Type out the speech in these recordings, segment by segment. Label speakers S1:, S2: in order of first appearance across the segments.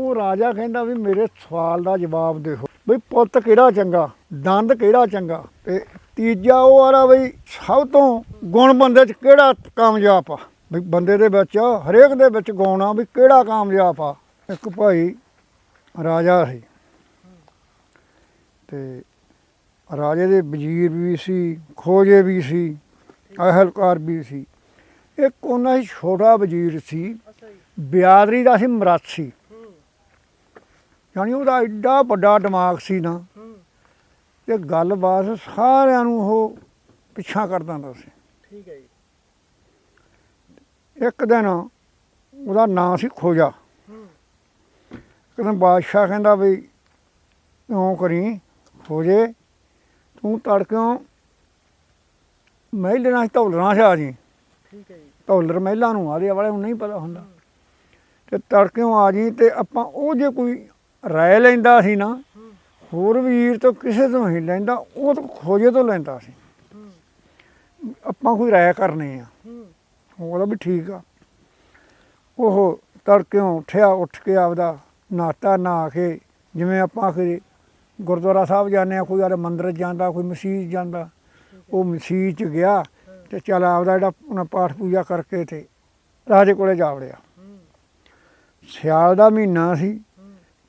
S1: ਉਹ ਰਾਜਾ ਕਹਿੰਦਾ ਵੀ ਮੇਰੇ ਸਵਾਲ ਦਾ ਜਵਾਬ ਦਿਓ। ਬਈ ਪੁੱਤ ਕਿਹੜਾ ਚੰਗਾ? ਦੰਦ ਕਿਹੜਾ ਚੰਗਾ? ਤੇ ਤੀਜਾ ਉਹ ਆਰਾ ਬਈ ਸਭ ਤੋਂ ਗੁਣ ਬੰਦੇ 'ਚ ਕਿਹੜਾ ਕਾਮਯਾਬ ਆ? ਵੀ ਬੰਦੇ ਦੇ ਵਿੱਚ, ਹਰੇਕ ਦੇ ਵਿੱਚ ਗੁਣ ਆ ਵੀ ਕਿਹੜਾ ਕਾਮਯਾਬ ਆ? ਇੱਕ ਭਾਈ ਰਾਜਾ ਸੀ। ਤੇ ਰਾਜੇ ਦੇ ਵਜ਼ੀਰ ਵੀ ਸੀ, ਖੋਜੇ ਵੀ ਸੀ, ਅਹਲਕਾਰ ਵੀ ਸੀ। ਇੱਕ ਉਹਨਾਂ ਹੀ ਛੋਟਾ ਵਜ਼ੀਰ ਸੀ, ਬਿਆਦਰੀ ਦਾ ਸੀ, ਮਰਾਸੀ।
S2: ਹੂੰ
S1: ਯਾਨੀ ਉਹਦਾ ਐਡਾ ਵੱਡਾ ਦਿਮਾਗ ਸੀ ਨਾ ਤੇ ਗੱਲਬਾਤ ਸਾਰਿਆਂ ਨੂੰ ਉਹ ਪਿੱਛਾ ਕਰਦਾ ਹੁੰਦਾ ਸੀ।
S2: ਠੀਕ ਹੈ ਜੀ।
S1: ਇੱਕ ਦਿਨ ਉਹਦਾ ਨਾਂ ਸੀ ਖੋਜਾ। ਇੱਕ ਦਿਨ ਬਾਦਸ਼ਾਹ ਕਹਿੰਦਾ ਵੀ ਇਉਂ ਕਰੀ? ਖੋਜੇ ਤੂੰ ਤੜਕਿਓਂ ਮਹਿਲਣਾ ਧੌਲਣਾ ਸੀ ਆ ਜੀ।
S2: ਠੀਕ ਹੈ ਜੀ।
S1: ਧੌਲਰ ਮਹਿਲਾ ਨੂੰ ਆਦੇ ਵਾਲੇ ਨੂੰ ਨਹੀਂ ਪਤਾ ਹੁੰਦਾ। ਤੇ ਤੜਕਿਓਂ ਆ ਜੀ ਤੇ ਆਪਾਂ ਉਹ ਜੇ ਕੋਈ ਰਾਇ ਲੈਂਦਾ ਸੀ ਨਾ, ਹੋਰ ਵੀਰ ਤੋਂ ਕਿਸੇ ਤੋਂ ਹੀ ਲੈਂਦਾ, ਉਹ ਤਾਂ ਖੋਜੇ ਤੋਂ ਲੈਂਦਾ ਸੀ। ਆਪਾਂ ਕੋਈ ਰਾਇ ਕਰਨੀ ਆ।
S2: ਹੂੰ
S1: ਉਹਦਾ ਵੀ ਠੀਕ ਆ। ਉਹ ਤੜਕਿਓਂ ਉੱਠਿਆ, ਉੱਠ ਕੇ ਆਪਦਾ ਨਾਤਾ ਨਹਾ ਕੇ, ਜਿਵੇਂ ਆਪਾਂ ਆਖੇ ਗੁਰਦੁਆਰਾ ਸਾਹਿਬ ਜਾਂਦੇ ਆ, ਕੋਈ ਆਰੇ ਮੰਦਿਰ ਜਾਂਦਾ, ਕੋਈ ਮਸੀਤ ਜਾਂਦਾ, ਉਹ ਮਸੀਤ ਚ ਗਿਆ ਤੇ ਚੱਲ ਆਪਦਾ ਜਿਹੜਾ ਉਹਨਾਂ ਪਾਠ ਪੂਜਾ ਕਰਕੇ ਤੇ ਰਾਜੇ ਕੋਲੇ ਜਾ ਵੜਿਆ। ਸਿਆਲ ਦਾ ਮਹੀਨਾ ਸੀ।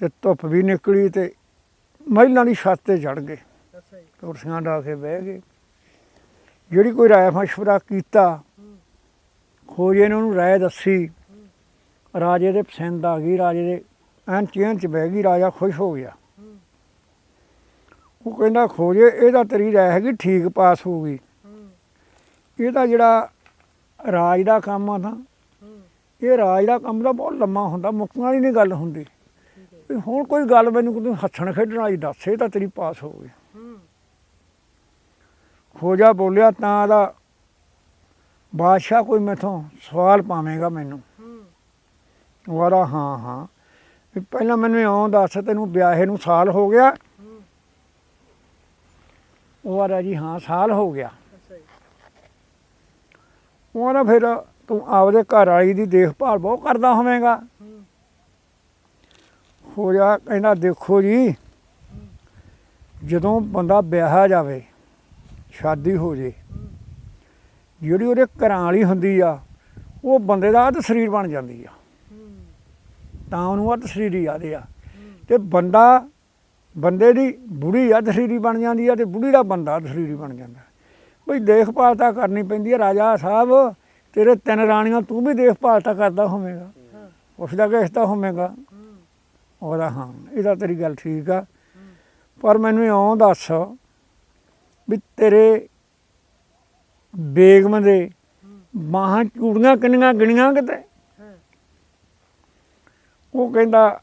S1: ਤੇ ਧੁੱਪ ਵੀ ਨਿਕਲੀ ਤੇ ਮਹਿਲਾਂ ਦੀ ਛੱਤ ਤੇ ਚੜ ਗਏ। ਕੁਰਸੀਆਂ ਢਾ ਕੇ ਬਹਿ ਗਏ। ਜਿਹੜੀ ਕੋਈ ਰਾਏ ਮਸ਼ਵਰਾ ਕੀਤਾ ਖੋਜੇ ਨੇ ਉਹਨੂੰ ਰਾਏ ਦੱਸੀ। ਰਾਜੇ ਦੇ ਪਸੰਦ ਆ ਗਈ ਰਾਜੇ ਦੇ ਐਨ ਚੈਨ ਚ ਬਹਿ ਗਈ ਰਾਜਾ ਖੁਸ਼ ਹੋ ਗਿਆ। ਉਹ ਕਹਿੰਦਾ ਖੋਜੇ ਇਹਦਾ ਤੇਰੀ ਰਾਏ ਹੈਗੀ ਠੀਕ ਪਾਸ ਹੋ ਗਈ। ਇਹਦਾ ਜਿਹੜਾ ਰਾਜ ਦਾ ਕੰਮ ਆ ਤਾਂ
S2: ਹੂੰ
S1: ਇਹ ਰਾਜ ਦਾ ਕੰਮ ਤਾਂ ਬਹੁਤ ਲੰਮਾ ਹੁੰਦਾ ਮੁੱਕਣ ਵਾਲੀ ਨਹੀਂ ਗੱਲ ਹੁੰਦੀ। ਵੀ ਹੁਣ ਕੋਈ ਗੱਲ ਮੈਨੂੰ ਕੋਈ ਹੱਸਣ ਖੇਡਣ ਵਾਲੀ ਦੱਸ ਇਹ ਤਾਂ ਤੇਰੀ ਪਾਸ ਹੋ ਗਈ। ਖੋਜਾ ਬੋਲਿਆ ਤਾਂ ਦਾ ਬਾਦਸ਼ਾਹ ਕੋਈ ਮੈਥੋਂ ਸਵਾਲ ਪਾਵੇਂਗਾ ਮੈਨੂੰ। ਵਾਰਾ ਹਾਂ ਹਾਂ। ਵੀ ਪਹਿਲਾਂ ਮੈਨੂੰ ਇਉਂ ਦੱਸ ਤੈਨੂੰ ਵਿਆਹੇ ਨੂੰ ਸਾਲ ਹੋ ਗਿਆ। ਉਹ ਵਾਰਾ ਜੀ ਹਾਂ ਸਾਲ ਹੋ ਗਿਆ। ਉਹ ਵਾਰਾ ਫਿਰ ਤੂੰ ਆਪਦੇ ਘਰ ਵਾਲੀ ਦੀ ਦੇਖਭਾਲ ਬਹੁਤ ਕਰਦਾ ਹੋਵੇਂਗਾ। ਹੋਇਆ ਕਹਿੰਦਾ, ਦੇਖੋ ਜੀ, ਜਦੋਂ ਬੰਦਾ ਵਿਆਹ ਜਾਵੇ, ਸ਼ਾਦੀ ਹੋ ਜੇ, ਜਿਹੜੀ ਉਹਦੇ ਘਰਾਂ ਵਾਲੀ ਹੁੰਦੀ ਆ, ਉਹ ਬੰਦੇ ਦਾ ਅੱਧ ਸਰੀਰ ਬਣ ਜਾਂਦੀ ਆ। ਤਾਂ ਉਹਨੂੰ ਅੱਧ ਸਰੀਰੀ ਆਦੇ ਆ। ਤੇ ਬੰਦਾ, ਬੰਦੇ ਦੀ ਬੁੜੀ ਅੱਧ ਸਰੀਰੀ ਬਣ ਜਾਂਦੀ ਆ ਤੇ ਬੁੜੀ ਦਾ ਬੰਦਾ ਅੱਧ ਸਰੀਰੀ ਬਣ ਜਾਂਦਾ। ਬਈ ਦੇਖਭਾਲ ਤਾਂ ਕਰਨੀ ਪੈਂਦੀ ਆ, ਰਾਜਾ ਸਾਹਿਬ, ਤੇਰੇ ਤਿੰਨ ਰਾਣੀਆਂ ਤੂੰ ਵੀ ਦੇਖਭਾਲ ਤਾਂ ਕਰਦਾ ਹੋਵੇਂਗਾ।
S2: ਹਾਂ
S1: ਉਸਦਾ ਕਿਸਦਾ ਹੋਵੇਂਗਾ?
S2: ਹੂੰ
S1: ਉਹਦਾ ਹਾਂ ਇਹਦਾ ਤੇਰੀ ਗੱਲ ਠੀਕ ਆ। ਪਰ ਮੈਨੂੰ ਇਉਂ ਦੱਸ ਵੀ ਤੇਰੇ ਬੇਗਮ ਦੇ ਬਾਹਾਂ ਚੂੜੀਆਂ ਕਿੰਨੀਆਂ ਗਿਣੀਆਂ ਕਿਤੇ? ਉਹ ਕਹਿੰਦਾ,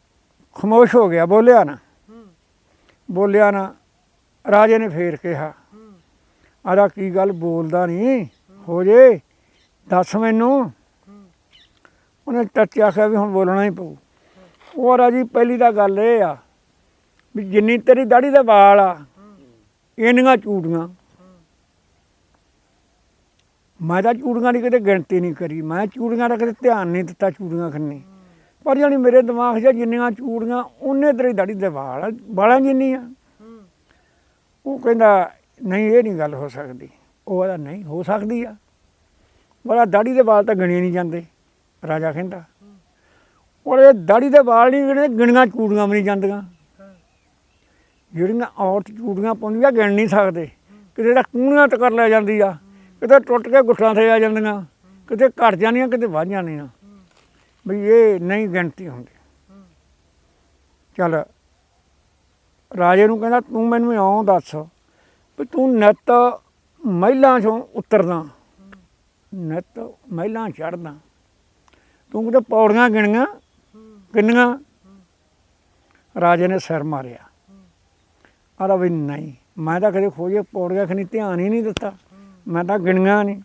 S1: ਖਮੋਸ਼ ਹੋ ਗਿਆ, ਬੋਲਿਆ ਨਾ। ਬੋਲਿਆ ਨਾ, ਰਾਜੇ ਨੇ ਫੇਰ ਕਿਹਾ
S2: ਹੂੰ
S1: ਆਰਾ ਕੀ ਗੱਲ ਬੋਲਦਾ ਨਹੀਂ ਹੋ ਜੇ, ਦੱਸ ਮੈਨੂੰ। ਉਹਨੇ ਟੱਚ ਆਖਿਆ ਵੀ ਹੁਣ ਬੋਲਣਾ ਹੀ ਪਊ। ਉਹ ਰਾਜੀ ਪਹਿਲੀ ਤਾਂ ਗੱਲ ਇਹ ਆ ਵੀ ਜਿੰਨੀ ਤੇਰੀ ਦਾੜੀ ਦੇ ਵਾਲ ਆ ਇੰਨੀਆਂ ਚੂੜੀਆਂ। ਮੈਂ ਤਾਂ ਚੂੜੀਆਂ ਦੀ ਕਿਤੇ ਗਿਣਤੀ ਨਹੀਂ ਕਰੀ। ਮੈਂ ਚੂੜੀਆਂ ਦਾ ਕਿਤੇ ਧਿਆਨ ਨਹੀਂ ਦਿੱਤਾ ਚੂੜੀਆਂ ਖੰਨੀ। ਪਰ ਜਾਣੀ ਮੇਰੇ ਦਿਮਾਗ 'ਚ ਜਿੰਨੀਆਂ ਚੂੜੀਆਂ ਉਹਨੇ ਤੇਰੀ ਦਾੜੀ ਦੇ ਵਾਲ ਆ, ਵਾਲਾਂ ਜਿੰਨੀ
S2: ਆ
S1: ਉਹ ਕਹਿੰਦਾ ਨਹੀਂ ਇਹ ਨਹੀਂ ਗੱਲ ਹੋ ਸਕਦੀ। ਉਹ ਕਹਿੰਦਾ ਨਹੀਂ ਹੋ ਸਕਦੀ ਆ। ਬੜਾ ਦਾੜੀ ਦੇ ਵਾਲ ਤਾਂ ਗਿਣੇ ਨਹੀਂ ਜਾਂਦੇ ਰਾਜਾ ਕਹਿੰਦਾ। ਔਰ ਇਹ ਦਾੜੀ ਦੇ ਵਾਲ ਨਹੀਂ ਜਿਹੜੇ ਗਿਣੀਆਂ ਚੂੜੀਆਂ ਵੀ ਨਹੀਂ ਜਾਂਦੀਆਂ। ਜਿਹੜੀਆਂ ਔਰਤ ਚੂੜੀਆਂ ਪਾਉਂਦੀਆਂ ਗਿਣ ਨਹੀਂ ਸਕਦੇ। ਕਿਤੇ ਤਾਂ ਕੂਣੀਆਂ ਤੱਕ ਲੈ ਜਾਂਦੀ ਆ, ਕਿਤੇ ਟੁੱਟ ਕੇ ਗੁੱਠਾਂ ਤੇ ਆ ਜਾਂਦੀਆਂ, ਕਿਤੇ ਘਟ ਜਾਂਦੀਆਂ, ਕਿਤੇ ਵੱਧ ਜਾਂਦੀਆਂ। ਵੀ ਇਹ ਨਹੀਂ ਗਿਣਤੀ ਹੁੰਦੀ। ਚੱਲ, ਰਾਜੇ ਨੂੰ ਕਹਿੰਦਾ, ਤੂੰ ਮੈਨੂੰ ਇਉਂ ਦੱਸ ਵੀ ਤੂੰ ਨਿੱਤ ਮਹਿਲਾਂ ਚੋਂ ਉਤਰਦਾ, ਨਿੱਤ ਮਹਿਲਾਂ ਚੜਦਾ ਤੂੰ ਕਿਤੇ ਪੌੜੀਆਂ ਗਿਣੀਆਂ ਕਿੰਨੀਆਂ? ਰਾਜੇ ਨੇ ਸਿਰ ਮਾਰਿਆ। ਆਰਾ ਵੀ ਨਹੀਂ। ਮੈਂ ਤਾਂ ਕਦੇ ਖੋਜੇ ਪੌੜੀਆਂ ਖਣੀ ਧਿਆਨ ਹੀ ਨਹੀਂ ਦਿੱਤਾ। ਮੈਂ ਤਾਂ ਗਿਣੀਆਂ ਨਹੀਂ।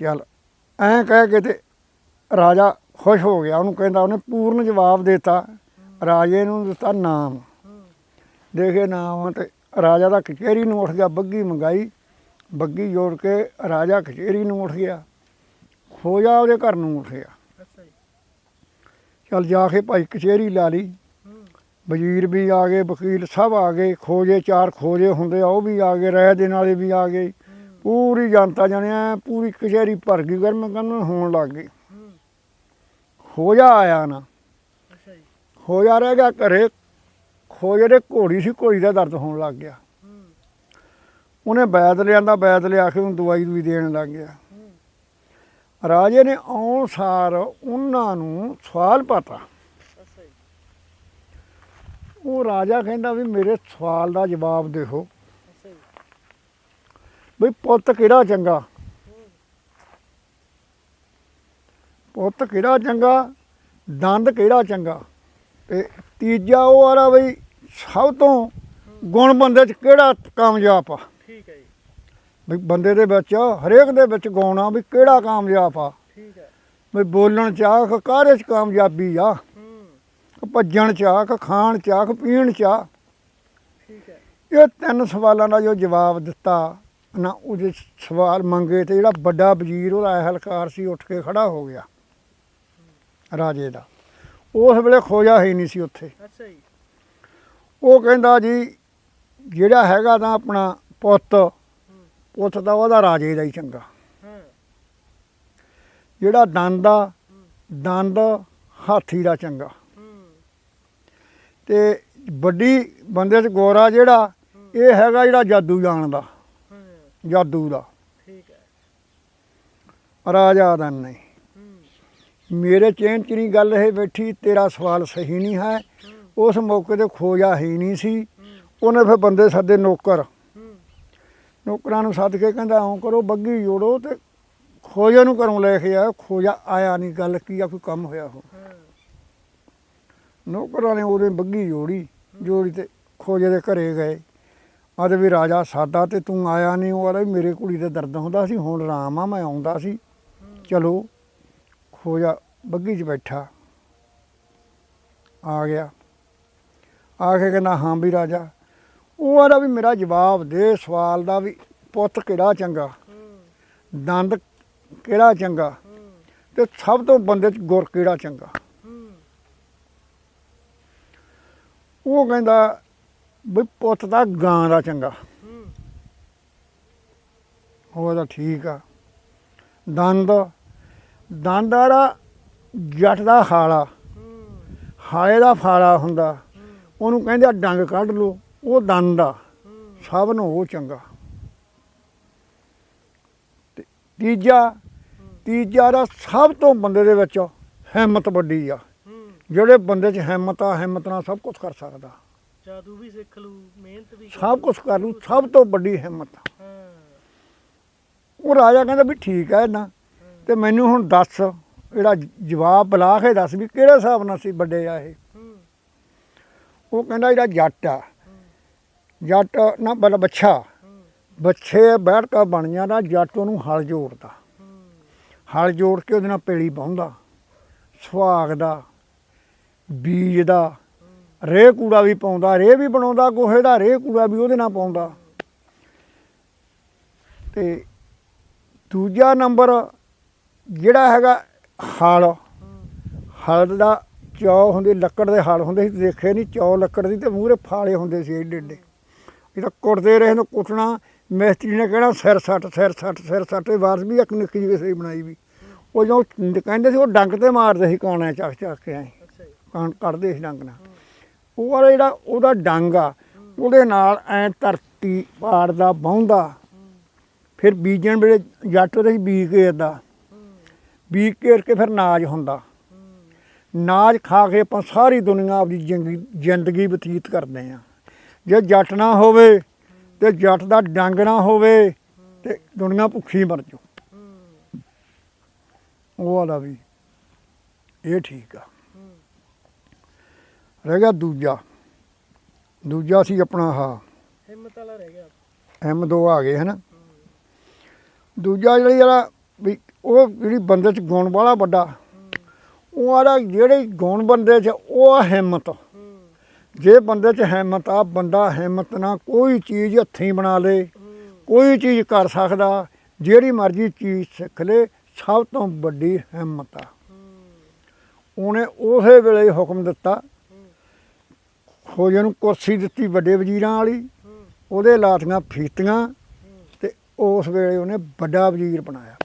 S1: ਚੱਲ, ਐਂ ਕਹਿ ਕੇ ਤੇ ਰਾਜਾ ਖੁਸ਼ ਹੋ ਗਿਆ। ਉਹਨੂੰ ਕਹਿੰਦਾ, ਉਹਨੇ ਪੂਰਨ ਜਵਾਬ ਦਿੱਤਾ। ਰਾਜੇ ਨੂੰ ਦਿੱਤਾ ਨਾਮ। ਦੇਖੇ ਨਾਮ ਤੇ ਰਾਜਾ ਦਾ ਕਚਹਿਰੀ ਨੂੰ ਉੱਠ ਗਿਆ। ਬੱਗੀ ਮੰਗਾਈ। ਬੱਗੀ ਜੋੜ ਕੇ ਰਾਜਾ ਕਚਹਿਰੀ ਨੂੰ ਉੱਠ ਗਿਆ। ਖੋਜਾ ਉਹਦੇ ਘਰ ਨੂੰ ਉੱਠ ਗਿਆ। ਚੱਲ ਜਾ ਕੇ ਭਾਈ ਕਚਹਿਰੀ ਲਾ ਲਈ। ਵਜ਼ੀਰ ਵੀ ਆ ਗਏ ਵਕੀਲ ਸਭ ਆ ਗਏ। ਖੋਜੇ ਚਾਰ ਖੋਜੇ ਹੁੰਦੇ ਆ ਉਹ ਵੀ ਆ ਗਏ ਰਾਏ ਦੇਣ ਵਾਲੇ ਵੀ ਆ ਗਏ। ਪੂਰੀ ਜਨਤਾ ਜਣਿਆ ਪੂਰੀ ਕਚਹਿਰੀ ਭਰ ਗਈ ਗਰਮ ਗਰਮ ਹੋਣ ਲੱਗ ਗਈ।
S2: ਹੂੰ
S1: ਖੋਜਾ ਆਇਆ ਨਾ। ਖੋਜਾ ਰਹਿ ਗਿਆ ਘਰੇ। ਖੋਜੇ ਦੇ ਘੋੜੀ ਸੀ ਘੋੜੀ ਦਾ ਦਰਦ ਹੋਣ ਲੱਗ ਗਿਆ। ਉਹਨੇ ਬੈਦ ਲਿਆਂਦਾ ਬੈਦ ਲਿਆ ਕੇ ਉਹਨੂੰ ਦਵਾਈ ਦੂਈ ਦੇਣ ਲੱਗ ਗਿਆ। ਰਾਜੇ ਨੇ ਆਉਣ ਸਾਰ ਉਹਨਾਂ ਨੂੰ ਸਵਾਲ ਪਤਾ। ਉਹ ਰਾਜਾ ਕਹਿੰਦਾ ਵੀ ਮੇਰੇ ਸਵਾਲ ਦਾ ਜਵਾਬ ਦਿਓ। ਬਈ ਪੁੱਤ ਕਿਹੜਾ ਚੰਗਾ? ਪੁੱਤ ਕਿਹੜਾ ਚੰਗਾ? ਦੰਦ ਕਿਹੜਾ ਚੰਗਾ? ਤੇ ਤੀਜਾ ਉਹ ਆਰਾ ਬਈ ਸਭ ਤੋਂ ਗੁਣ ਬੰਦੇ ਚ ਕਿਹੜਾ ਕਾਮਯਾਬ ਆ?
S2: ਠੀਕ ਹੈ ਜੀ।
S1: ਵੀ ਬੰਦੇ ਦੇ ਵਿੱਚ ਹਰੇਕ ਦੇ ਵਿੱਚ ਆ ਵੀ ਕਿਹੜਾ ਕਾਮਯਾਬ ਆ।
S2: ਠੀਕ ਹੈ।
S1: ਵੀ ਬੋਲਣ ਚ ਆ ਕਿ ਕਾਹਦੇ ਚ ਕਾਮਯਾਬੀ ਆ? ਭੱਜਣ ਚ ਆ ਕਿ ਖਾਣ ਚ ਆ ਕਿ ਪੀਣ ਚ ਆ
S2: ਠੀਕ ਹੈ।
S1: ਇਹ ਤਿੰਨ ਸਵਾਲਾਂ ਦਾ ਜੋ ਜਵਾਬ ਦਿੱਤਾ ਨਾ ਉਹਦੇ ਸਵਾਲ ਮੰਗੇ ਤੇ ਜਿਹੜਾ ਵੱਡਾ ਵਜ਼ੀਰ ਉਹਦਾ ਅਹਿਲਕਾਰ ਸੀ ਉੱਠ ਕੇ ਖੜਾ ਹੋ ਗਿਆ ਰਾਜੇ ਦਾ। ਉਸ ਵੇਲੇ ਖੋਜਾ ਹੀ ਨਹੀਂ ਸੀ ਉੱਥੇ।
S2: ਅੱਛਾ ਜੀ।
S1: ਉਹ ਕਹਿੰਦਾ ਜੀ ਜਿਹੜਾ ਹੈਗਾ ਤਾਂ ਆਪਣਾ ਪੁੱਤ ਉੱਥੇ ਤਾਂ ਉਹਦਾ ਰਾਜੇ ਦਾ ਹੀ ਚੰਗਾ। ਜਿਹੜਾ ਦੰਦ ਆ, ਦੰਦ ਹਾਥੀ ਦਾ ਚੰਗਾ।
S2: ਹੂੰ
S1: ਤੇ ਵੱਡੀ ਬੰਦੇ 'ਚ ਗੋਰਾ ਜਿਹੜਾ, ਇਹ ਹੈਗਾ ਜਿਹੜਾ ਜਾਦੂ ਜਾਣਦਾ
S2: ਹਾਂ
S1: ਜਾਦੂ ਦਾ।
S2: ਠੀਕ ਹੈ
S1: ਰਾਜਾ ਦਾ ਨਹੀਂ। ਮੇਰੇ ਚੇਨ ਚ ਨਹੀਂ ਗੱਲ ਇਹ ਬੈਠੀ, ਤੇਰਾ ਸਵਾਲ ਸਹੀ ਨਹੀਂ ਹੈ। ਉਸ ਮੌਕੇ ਤੇ ਖੋਜਾ ਹੀ ਨਹੀਂ ਸੀ। ਉਹਨੇ ਫਿਰ ਬੰਦੇ ਸੱਦੇ ਨੌਕਰ। ਨੌਕਰਾਂ ਨੂੰ ਸੱਦ ਕੇ ਕਹਿੰਦਾ ਆਉਂ ਕਰੋ, ਬੱਗੀ ਜੋੜੋ ਤੇ ਖੋਜਾ ਨੂੰ ਘਰੋਂ ਲੈ ਕੇ ਆਇਆ ਖੋਜਾ ਆਇਆ ਨਹੀਂ ਗੱਲ ਕੀ ਆ, ਕੋਈ ਕੰਮ ਹੋਇਆ ਹੋ ਨੌਕਰਾਂ ਨੇ ਉਹਦੇ ਬੱਗੀ ਜੋੜੀ ਜੋੜੀ ਤੇ ਖੋਜੇ ਦੇ ਘਰੇ ਗਏ। ਆਦ ਵੀ ਰਾਜਾ ਸਾਦਾ ਤੇ ਤੂੰ ਆਇਆ ਨਹੀਂ ਉਹ ਆਲਾ ਵੀ ਮੇਰੇ ਕੁੜੀ ਤੇ ਦਰਦ ਹੁੰਦਾ ਸੀ, ਹੁਣ ਆਰਾਮ ਆ, ਮੈਂ ਆਉਂਦਾ ਸੀ। ਚਲੋ, ਖੋਜਾ ਬੱਗੀ 'ਚ ਬੈਠਾ। ਆ ਗਿਆ। ਆ ਕੇ ਕਹਿੰਦਾ, ਹਾਂ ਵੀ ਰਾਜਾ ਉਹ ਆਦਾ ਵੀ ਮੇਰਾ ਜਵਾਬ ਦੇ ਸਵਾਲ ਦਾ ਵੀ ਪੁੱਤ ਕਿਹੜਾ ਚੰਗਾ? ਦੰਦ ਕਿਹੜਾ ਚੰਗਾ? ਤੇ ਸਭ ਤੋਂ ਬੰਦੇ 'ਚ ਗੁਰ ਕਿਹੜਾ ਚੰਗਾ? ਉਹ ਕਹਿੰਦਾ ਵੀ ਪੁੱਤ ਦਾ ਗਾਂ ਦਾ ਚੰਗਾ।
S2: ਹੂੰ।
S1: ਉਹ ਤਾਂ ਠੀਕ ਆ। ਦੰਦ ਦੰਦ ਆਰਾ ਜੱਟ ਦਾ ਹਾਲਾ।
S2: ਹੂੰ।
S1: ਹਾਲੇ ਦਾ ਫਾਲਾ ਹੁੰਦਾ। ਉਹਨੂੰ ਕਹਿੰਦੇ ਡੰਗ ਕੱਢ ਲੋ ਉਹ ਦੰਦ ਆ
S2: ਹੂੰ
S1: ਸਭ ਨੂੰ ਉਹ ਚੰਗਾ। ਤੇ ਤੀਜਾ ਤੀਜਾ ਦਾ ਸਭ ਤੋਂ ਬੰਦੇ ਦੇ ਵਿੱਚ ਹਿੰਮਤ ਵੱਡੀ ਆ। ਜਿਹੜੇ ਬੰਦੇ 'ਚ ਹਿੰਮਤ ਆ ਹਿੰਮਤ ਨਾਲ ਸਭ ਕੁਝ ਕਰ ਸਕਦਾ।
S2: ਜਾਦੂ ਵੀ ਸਿੱਖ ਲੂ ਮਿਹਨਤ ਵੀ
S1: ਸਭ। ਕੁਝ ਕਰ ਲੂ ਸਭ ਤੋਂ ਵੱਡੀ ਹਿੰਮਤ। ਉਹ ਰਾਜਾ ਕਹਿੰਦਾ ਵੀ ਠੀਕ ਹੈ ਨਾ ਤੇ ਮੈਨੂੰ ਹੁਣ ਦੱਸ ਜਿਹੜਾ ਜਵਾਬ ਬੁਲਾ ਕੇ ਦੱਸ ਵੀ ਕਿਹੜੇ ਹਿਸਾਬ ਨਾਲ ਸੀ ਵੱਡੇ ਆ ਇਹ। ਉਹ ਕਹਿੰਦਾ ਜਿਹੜਾ ਜੱਟ ਆ। ਜੱਟ ਨਾ ਬਲ ਬੱਛਾ। ਬੱਛੇ ਬੈਠ ਕੇ ਬਣ ਜਾਂਦਾ, ਜੱਟ ਉਹਨੂੰ ਹਲ ਜੋੜਦਾ। ਹਲ ਜੋੜ ਕੇ ਉਹਦੇ ਨਾਲ ਪੇਲੀ ਪਾਉਂਦਾ ਸੁਹਾਗ ਦਾ, ਬੀਜ ਦਾ। ਰੇਹ ਕੂੜਾ ਵੀ ਪਾਉਂਦਾ, ਰੇਹ ਵੀ ਬਣਾਉਂਦਾ, ਗੋਹੇ ਦਾ ਰੇਹ ਕੂੜਾ ਵੀ ਉਹਦੇ ਨਾਲ ਪਾਉਂਦਾ। ਤੇ ਦੂਜਾ ਨੰਬਰ ਜਿਹੜਾ ਹੈਗਾ ਹਲ। ਹਲ ਦਾ ਚੌ ਹੁੰਦੇ, ਲੱਕੜ ਦੇ ਹਲ ਹੁੰਦੇ ਸੀ, ਦੇਖੇ ਨਹੀਂ ਚੌ ਲੱਕੜ ਦੀ ਤੇ ਮੂਹਰੇ ਫਾਲੇ ਹੁੰਦੇ ਸੀ ਏਡੇ ਏਡੇ ਇਹ ਤਾਂ ਕੁੱਟਦੇ ਰਹੇ ਨੂੰ ਕੁੱਟਣਾ ਮਿਸਤਰੀ ਨੇ ਕਹਿਣਾ ਸਿਰ ਸੱਟ ਸਿਰ ਸੱਟ ਸਿਰ ਸੱਟ ਇਹ ਵਾਰਸ ਵੀ ਇੱਕ ਨਿੱਕੀ ਜਿਹੀ ਦੀ ਬਣਾਈ ਵੀ। ਉਹ ਜੋ ਕਹਿੰਦੇ ਸੀ ਉਹ ਡੰਗ ਤੇ ਮਾਰਦੇ ਸੀ ਕਾਣਾ ਚੱਕ ਚੱਕ ਕੇ ਐ। ਕਾਣ ਕੱਢਦੇ ਸੀ ਡੰਗ ਨਾਲ। ਉਹ ਵਾਲਾ ਜਿਹੜਾ ਉਹਦਾ ਡੰਗ ਆ ਉਹਦੇ ਨਾਲ ਐ ਧਰਤੀ ਪਾੜਦਾ ਬਾਹੁੰਦਾ
S2: ਹੂੰ
S1: ਫਿਰ ਬੀਜਣ ਵੇਲੇ ਜੱਟ ਉਹਦੇ ਸੀ ਬੀਜ ਘੇਰਦਾ
S2: ਹੂੰ
S1: ਬੀਜ ਘੇਰ ਕੇ ਫਿਰ ਨਾਜ ਹੁੰਦਾ। ਨਾਜ ਖਾ ਕੇ ਆਪਾਂ ਸਾਰੀ ਦੁਨੀਆ ਆਪਦੀ ਜ਼ਿੰਦਗੀ ਬਤੀਤ ਕਰਦੇ ਆ। ਜੇ ਜੱਟ ਨਾ ਹੋਵੇ ਤੇ ਜੱਟ ਦਾ ਡੰਗ ਨਾ ਹੋਵੇ ਤੇ ਦੁਨੀਆ ਭੁੱਖੀ ਮਰ ਜੂ
S2: ਹੂੰ
S1: ਉਹ ਵਾਲਾ ਵੀ ਇਹ ਠੀਕ ਆ।
S2: ਹੂੰ
S1: ਰਹਿ ਗਿਆ ਦੂਜਾ। ਦੂਜਾ ਸੀ ਆਪਣਾ ਆਹ।
S2: ਹਿੰਮਤ ਵਾਲਾ ਰਹਿ ਗਿਆ।
S1: M2 ਆ ਗਏ ਹਨਾ? ਦੂਜਾ ਜਿਹੜੀ ਜਿਹੜਾ ਵੀ ਉਹ ਜਿਹੜੀ ਬੰਦੇ ਚ ਗੁਣ ਵਾਲਾ ਵੱਡਾ ਉਹ ਆਲਾ ਜਿਹੜੇ ਗੁਣ ਬੰਦੇ ਚ ਉਹ ਆ ਹਿੰਮਤ।
S2: ਹੂੰ
S1: ਜੇ ਬੰਦੇ 'ਚ ਹਿੰਮਤ ਆ, ਬੰਦਾ ਹਿੰਮਤ ਨਾਲ ਕੋਈ ਚੀਜ਼ ਹੱਥੀਂ ਬਣਾ ਲੇ, ਕੋਈ ਚੀਜ਼ ਕਰ ਸਕਦਾ, ਜਿਹੜੀ ਮਰਜ਼ੀ ਚੀਜ਼ ਸਿੱਖ ਲੇ, ਸਭ ਤੋਂ ਵੱਡੀ ਹਿੰਮਤ ਆ। ਉਹਨੇ ਉਸੇ ਵੇਲੇ ਹੁਕਮ ਦਿੱਤਾ।
S2: ਹੂੰ
S1: ਖੋਜੇ ਨੂੰ ਕੁਰਸੀ ਦਿੱਤੀ ਵੱਡੇ ਵਜ਼ੀਰਾਂ ਵਾਲੀ, ਉਹਦੇ ਲਾਤੀਆਂ ਫੀਤੀਆਂ
S2: ਹੂੰ
S1: ਤੇ ਉਸ ਵੇਲੇ ਉਹਨੇ ਵੱਡਾ ਵਜ਼ੀਰ ਬਣਾਇਆ।